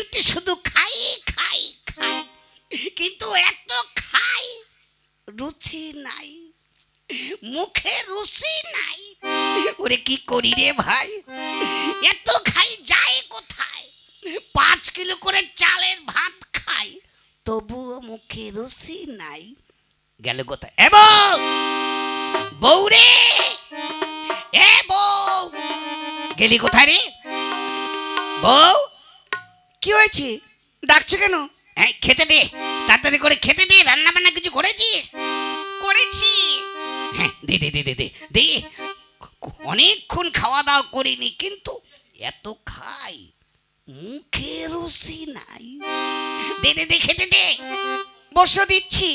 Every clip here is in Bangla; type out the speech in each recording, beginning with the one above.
ডিউটি শুধু খাই খাই খাই। কিন্তু এত খাই, রুচি নাই। মুখে রুচি নাই। ওরে কি করি রে ভাই? এত খাই যায় কোথায়? পাঁচ কিলো করে চালের ভাত খাই, তবুও মুখে রুচি নাই। গেল কোথায়? এ বউ! বউ রে! এ বউ! গেলি কোথায় রে? বউ! কি হয়েছে? ডাকছো কেন? হ্যাঁ খেতে দে। তাড়াতাড়ি করে খেতে দে রান্না বান্না কিছু করেছিস? করেছি। হ্যাঁ দে দে দে দে দে দে। অনেকক্ষণ খাওয়া দাওয়া করিনি কিন্তু এত খাই। মুখে রুচি নাই। দে দে দে খেতে দে। বসে দিচ্ছি।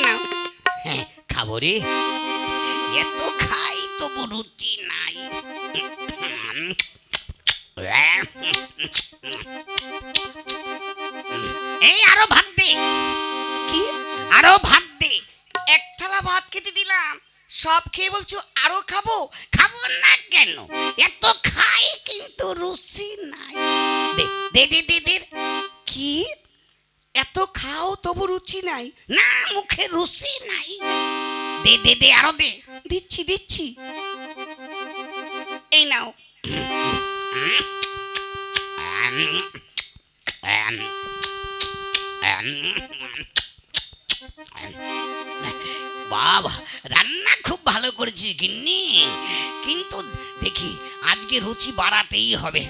নাও হ্যাঁ খাব রে। এত খাই তবু রুচি নাই। এই আরও ভাত দে। কি? আরও ভাত দে। এক থালা ভাত খেতে দিলাম। সব খেয়ে বলছো আরও খাব? খাব না কেন? এত খাই কিন্তু রুচি নাই। দে দে দে দে। কি? এত খাও, তবু রুচি নাই। না, মুখে রুচি নাই। দে দে দে, আরও দে। দিচ্ছি দিচ্ছি। এই নাও। বাবা, রান্না খুব ভালো করেছিস গিন্নি। কিন্তু দেখি, আজকে রুচি বাড়াতেই হবে।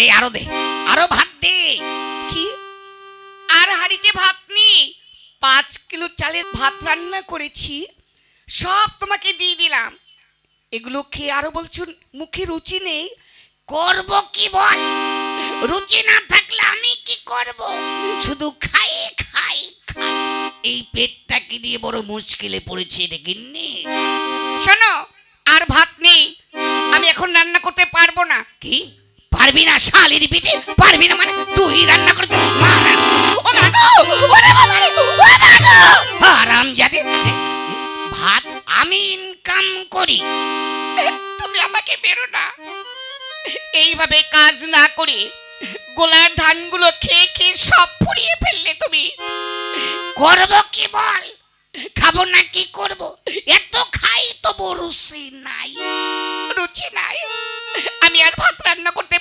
এই আরও দে আরও ভাত দে। কি? আর হাড়িতে ভাত নেই? পাঁচ কিলো চালের ভাত রান্না করেছি সব তোমাকে দিয়ে দিলাম। এগুলো খেয়ে আরও বলছো মুখে রুচি নেই? করব কি বল? রুচি না থাকলে আমি কি করব? শুধু খাই খাই খাই। এই পেটটাকে দিয়ে বড় মুশকিলে পড়েছে রে গিন্নি। শোনো আর ভাত নেই আমি এখন রান্না করতে পারব না। কি? পারবি না শালির পিঠে পারবি না মানে তুই রান্না করতে। মারা ও মা গো ওরে বাবা রে ও মা গো। আরাম জাদে ভাত আমি ইনকাম করি। তুমি আমাকে বেরো না। এইভাবে কাজ না করে গোলার ধানগুলো খেয়ে খেয়ে সব ফুরিয়ে ফেললে তুমি। করব কি বল? খাব না কি করব? এত খাই তবু রুচি নাই। রুচি নাই। আমি আর ভাত রান্না করতে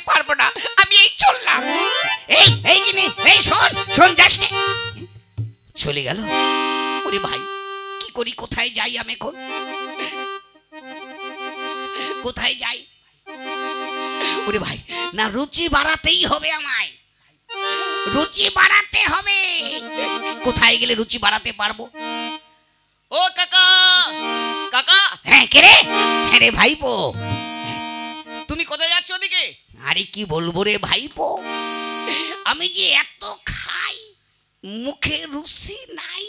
না আমি এই চললাম। এই এই জিনিস এই শোন শোন যাস। চলে গেল। ওরে ভাই কি করি কোথায় যাই আমি এখন? কোথায় যাই? ওরে ভাই না রুচি বাড়াতেই হবে আমায়। রুচি বাড়াতে হবে। কোথায় গেলে রুচি বাড়াতে পারব? ও কাকা কাকা। হ্যাঁ কে রে? হ্যাঁ রে ভাইপো। তুমি কোথায় যাচ্ছ ওদিকে? আরে কি বলব রে ভাইপো? আমি যে এত খাই, মুখে রুচি নাই।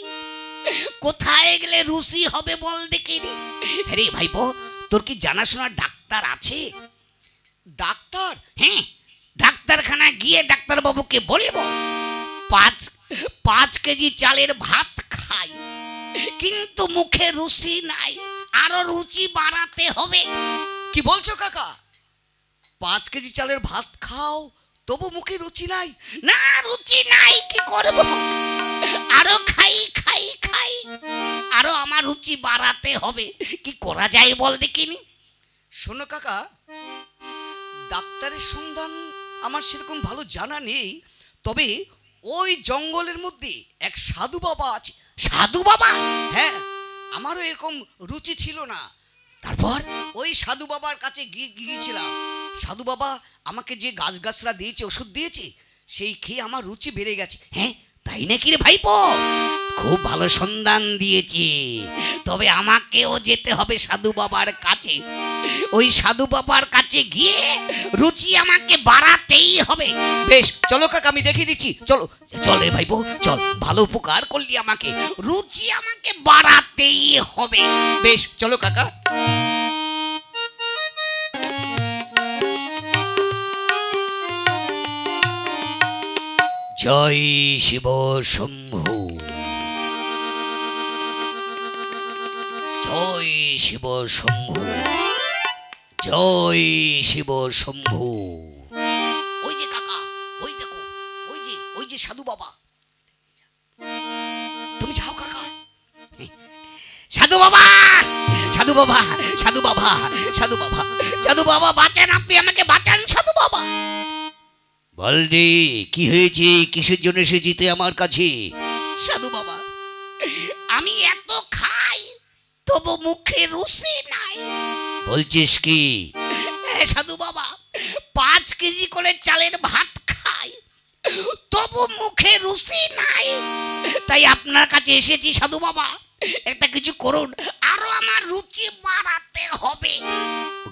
কোথায় গেলে রুচি হবে বল দেখি রে। রে ভাইপো, তোর কি জানাশোনা ডাক্তার আছে? ডাক্তার? হ্যাঁ ডাক্তারখানা গিয়ে ডাক্তারবাবুকে বলব। পাঁচ পাঁচ কেজি চালের ভাত খাই। কিন্তু মুখে রুচি নাই, আরও রুচি বাড়াতে হবে। কি বলছো কাকা? পাঁচ কেজি চালের ভাত খাও, তবু মুখে রুচি নাই। না, রুচি নাই, কি করব? আরও খাই খাই খাই, আরও আমার রুচি বাড়াতে হবে। কি করা যায় বল দেখিনি? শোনো কাকা, ডাক্তারের সন্ধান আমার সেরকম ভালো জানা নেই, তবে ওই জঙ্গলের মধ্যে এক সাধু বাবা আছে। সাধু বাবা? হ্যাঁ আমারও এরকম রুচি ছিল না। তারপর? ওই সাধু বাবার কাছে গিয়ে গিয়েছিলাম। সাধু বাবা আমাকে যে গাছ গাছরা দিয়েছে, ওষুধ দিয়েছে, সেই খেয়ে আমার রুচি বেড়ে গেছে। হ্যাঁ তাই নাকি রে ভাইপো? খুব ভালো সন্ধান দিয়েছে। তবে আমাকেও যেতে হবে সাধু বাবার কাছে। ওই সাধু বাবার কাছে গিয়ে রুচি আমাকে বাড়াতেই হবে। বেশ, চলো কাকা, আমি দেখিয়ে দিচ্ছি। চলো, চল রে ভাইপো, চল। ভালো উপকার করলি আমাকে। রুচি আমাকে বাড়াতেই হবে। বেশ, চলো কাকা। জয় শিব শম্ভু। জয় শিব শম্ভু। জয় শিব শম্ভু। ওই যে কাকা, ওই দেখো, ওই যে ওই যে সাধু বাবা। তুমি যাও কাকা। সাধু বাবা সাধু বাবা সাধু বাবা সাধু বাবা সাধু বাবা, বাঁচান আপনি আমাকে, বাঁচান সাধু বাবা। বলদি কি হয়েছে? কিসের জন্য এসেছি তুই আমার কাছে? সাধু বাবা, আমি এত খাই। তবু মুখে রুচি নাই। বলছিস কি? সাধু বাবা পাঁচ কেজি করে চালের ভাত খাই তবু মুখে রুচি নাই। তাই আপনার কাছে এসেছি সাধু বাবা একটা কিছু করুন আরও আমার রুচি বাড়াতে হবে।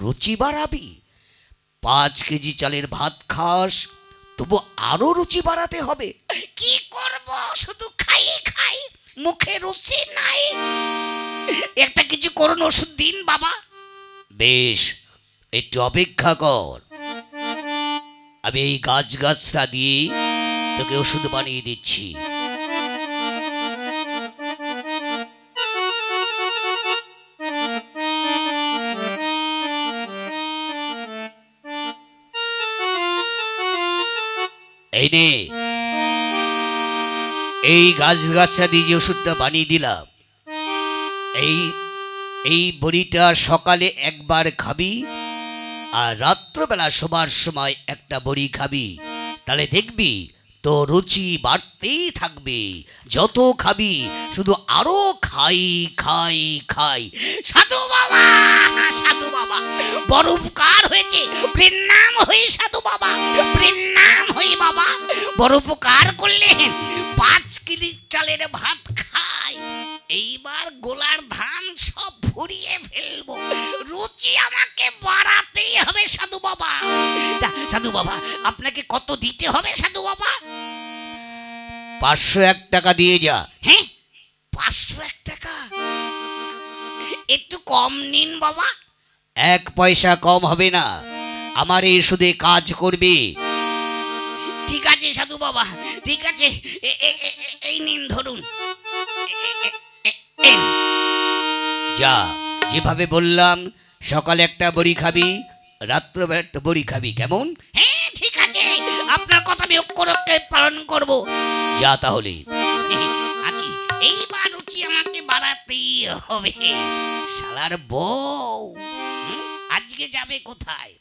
রুচি বাড়াবি? পাঁচ কেজি চালের ভাত খাস তবু আরও রুচি বাড়াতে হবে। কি করব? শুধু খাই খাই মুখে রুচি নাই। একটা কিছু করুন, ওষুধ দিন, বাবা। বেশ, একটু অপেক্ষা কর। আমি এই গাছ গাছটা দিয়ে তোকে ওষুধ বানিয়ে দিচ্ছি। এই নে। এই গাছ গাছটা দিয়ে যে ওষুধটা বানিয়ে দিলাম এই এই বড়িটা সকালে একবার খাবি আর রাত্রবেলা শোবার সময় একটা বড়ি খাবি। তাহলে দেখবি তো রুচি বাড়তেই থাকবে। যত খাবি, শুধু আরও খাই খাই খাই। সাধু বাবা সাধু বাবা বড় উপকার হয়েছে? প্রণাম হই সাধু বাবা প্রণাম হই বাবা। বড় উপকার করলেন? পাঁচ কেজি চালের ভাত খাই। এইবার গোলার ধান সব ভরিয়ে ফেলব। রুচি আমাকে বাড়াতেই হবে সাধু বাবা। সাধু বাবা আপনাকে কত দিতে হবে সাধু বাবা? পাঁচশো এক টাকা দিয়ে যা। হ্যাঁ পাঁচশো এক টাকা? একটু কম নিন বাবা। এক পয়সা কম হবে না। আমার এই সুদে কাজ করবে। ঠিক আছে সাধু বাবা ঠিক আছে। এই নিন ধরুন। যা যেভাবে বললাম সকালে একটা বড়ি খাবি রাত্রবেলা একটা বড়ি খাবি কেমন? হ্যাঁ ঠিক আছে। আপনার কথা আমি অক্ষরক্ষে পালন করব। যা তাহলে। আছি এইবার রুচি আমাকে বাড়াতেই হবে। শালার বউ। আজকে যাবে কোথায়?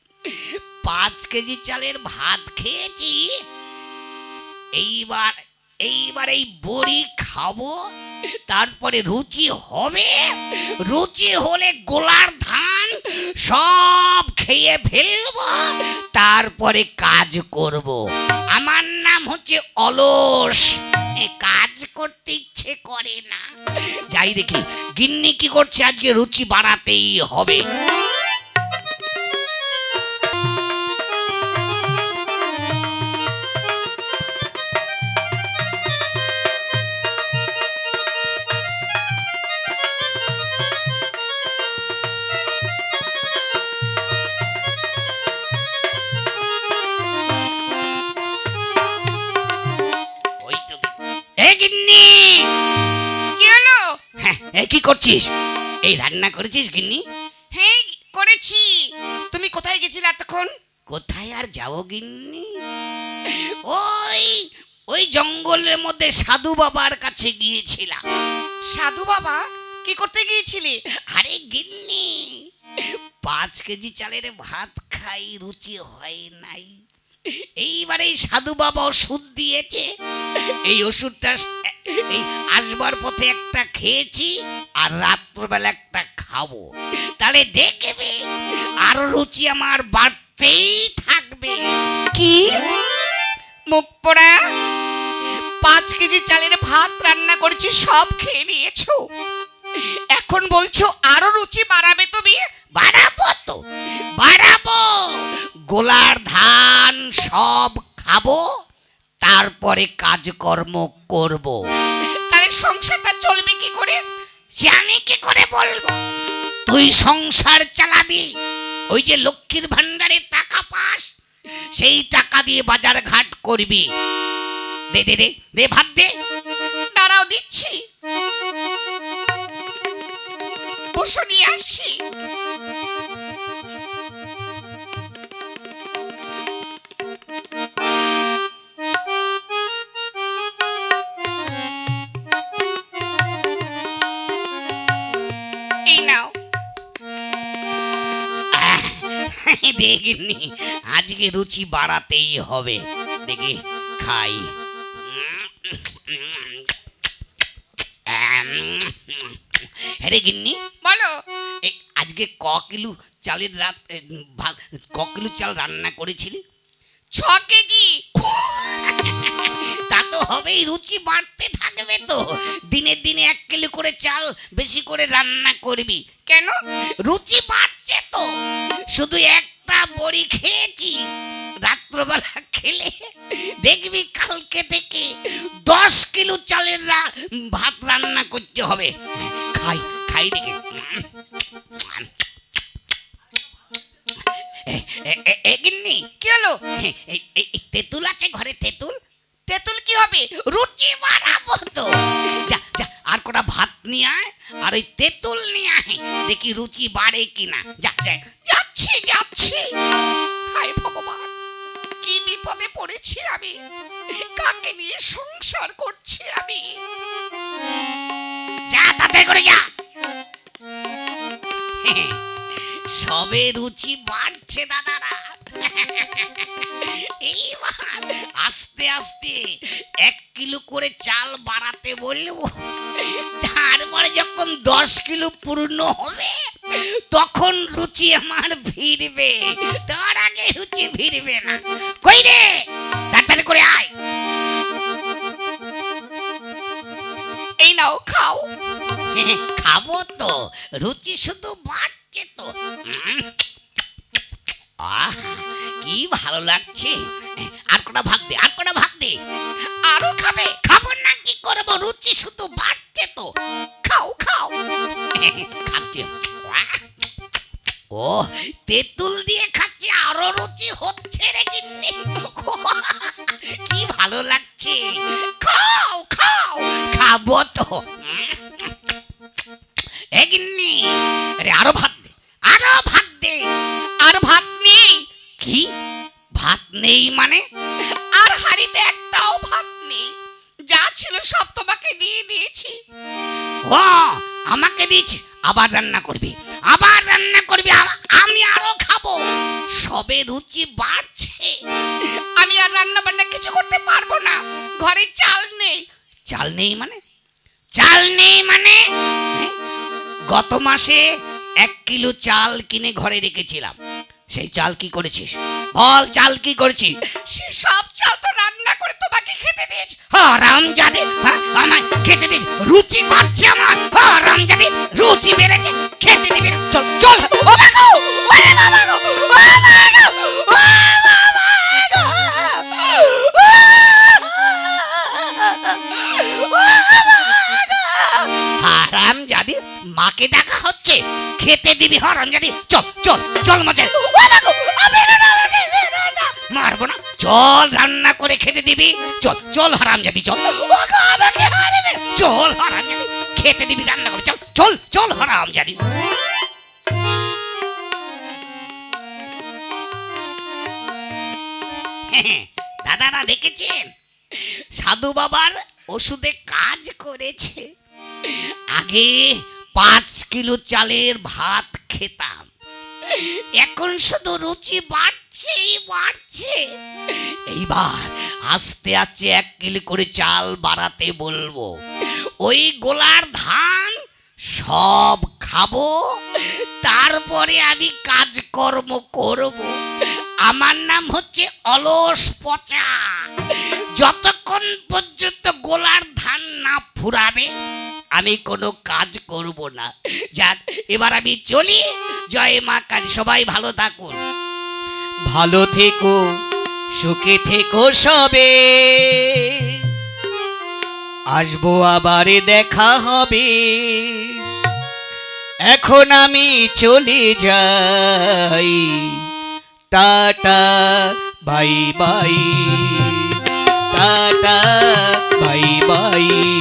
পাঁচ কেজি চালের ভাত খেয়েছি। এইবার এইবার এই বড়ি খাব। তারপরে রুচি হবে। রুচি হলে গোলার ধান সব খেয়ে ফেলব, তারপরে কাজ করব। আমার নাম হচ্ছে অলস। কাজ করতে ইচ্ছে করে না। যাই দেখি, গিন্নি কি করছে আজকে? রুচি বাড়াতেই হবে। করছিস? এই রান্না করেছিস গিন্নি? হ্যাঁ করেছি। তুমি কোথায় গেছিলে এতক্ষণ? কোথায় আর যাব গিন্নি? ওই ওই জঙ্গলের মধ্যে সাধু বাবার কাছে গিয়েছিলাম। সাধু বাবা? কি করতে গিয়েছিলে? আরে গিন্নি পাঁচ কেজি চালের ভাত খাই রুচি হয় নাই। এইবারে এই সাধু বাবা ওষুধ দিয়েছে। এই ওষুধটা এই আসবার পথে একটা খেয়েছি আর রাত্রবেলা একটা খাব। তাহলে দেখবে আরও রুচি আমার বাড়তেই থাকবে। কি? মুখ পোড়া? পাঁচ কেজি চালের ভাত রান্না করেছি সব খেয়ে নিয়েছো? এখন বলছো আরও রুচি বাড়াবে তুমি? বাড়াবো তো বাড়াবো। গোলার ধান সব খাব তারপরে কাজকর্ম করব। তাহলে সংসারটা চলবে কি করে? সে আমি কি করে বলব? তুই সংসার চালাবি। ওই যে লক্ষ্মীর ভান্ডারের টাকা পাস, সেই টাকা দিয়ে বাজার ঘাট করবি। দে দে দে দে, ভাত দে। দাঁড়াও দিচ্ছি। বসো, নিয়ে আসছি। দেখিনি। আজকে রুচি বাড়াতেই হবে। দেখি খাই। হ্যাঁ গিন্নি বলো। আজকে ক কিলো চালের রাত ক কিলো চাল রান্না করেছিলি? ছ কেজি। তা তো হবেই রুচি বাড়তে থাকবে তো। দিনে দিনে এক কিলো করে চাল বেশি করে রান্না করবি। কেন? রুচি বাড়ছে তো। শুধু একটা বড়ি খেয়েছি। রাত্রবেলা খেলে দেখবি কালকে থেকে দশ কিলো চালের ভাত রান্না করতে হবে। খাই খাই দেখে। এ- এ- এ- এ গিন্নি, কি হলো? তেঁতুল আছে ঘরে তেঁতুল? তেঁতুল কি হবে? রুচি বাড়াবো তো যা যা আর কটা ভাত নিয়ে আয় আর ওই তেঁতুল নিয়ে আয়। দেখি রুচি বাড়ে কিনা। যা যা যাচ্ছি যাচ্ছি। হায় ভগবান, কি বিপদে পড়েছি আমি? কাকে নিয়ে সংসার করছি আমি? যা তাতে করে যা। সবে রুচি বাড়ছে দাদারা। এইবার আস্তে আস্তে এক কিলো করে চাল বাড়াতে বলব। তারপরে যখন দশ কিলো পূর্ণ হবে তখন রুচি আমার ভিড়বে। তার আগে রুচি ভিড়বে না। কই রে? তাড়াতাড়ি করে আয়। এই নাও খাও। খাব তো। রুচি শুধু বাড়ছে তো। আহ কি ভালো লাগছে। আর কটা ভাত দে আর কটা ভাত দে। আরও খাবে? খাব না কি করব? রুচি শুধু বাড়ছে তো। খাও খাও। খাচ্ছে। ও, তেঁতুল দিয়ে খাচ্ছে, আরও রুচি হচ্ছে রে গিন্নি। কি ভালো লাগছে। খাও খাও, খাব তো। এ আরে আরও ভাত দে, আরও ভাত দে। আর ভাত নেই। কি? ভাত নেই মানে? আর হাড়িতে একটাও ভাত নেই। যা ছিল সব তোমাকে দিয়ে দিয়েছি। ও, আমাকে দিচ্ছি আবার রান্না করবি, আবার রান্না করবি আমি আরও খাব। সবে রুচি বাড়ছে। আমি আর রান্না বান্না কিছু করতে পারব না। ঘরে চাল নেই। চাল নেই মানে? চাল নেই মানে? গত মাসে এক কিলো চাল কিনে ঘরে রেখেছিলাম। সেই চাল কি করেছিস? বল, চাল কি করেছিস? সে সব চাল তো রান্না খেতে জাদে দিবি মাকে দেখা হচ্ছে। খেতে দিবি হারাম জাদি চল চল চল মজা মারবো না। চল রান্না করে খেতে দিবি। চল চল হারাম জাদি চল। চল হারাম জাদি খেতে দিবি, রান্না করে চল চল চল হারাম জাদি দাদারা দেখেছেন? সাধু বাবার ওষুধে কাজ করেছে। আগে পাঁচ কিলো চালের ভাত খেতাম। এখন শুধু রুচি বাড়ছেই বাড়ছে। এইবার আস্তে আস্তে এক কিলো করে চাল বাড়াতে বলব। ওই গোলার ধান সব খাব, তারপরে আমি কাজকর্ম করব। আমার নাম হচ্ছে অলস পচা। যতক্ষণ পর্যন্ত গোলার ধান না ফুরাবে আমি কোনো কাজ করব না। যাক, এবার আমি চলি। জয় মা কালী, সবাই ভালো থাকুন। ভালো থেকো, সুখে থেকো সবে। আসব আবারে, দেখা হবে। এখন আমি চলে যাই। Tata, bye bye. Tata, bye by.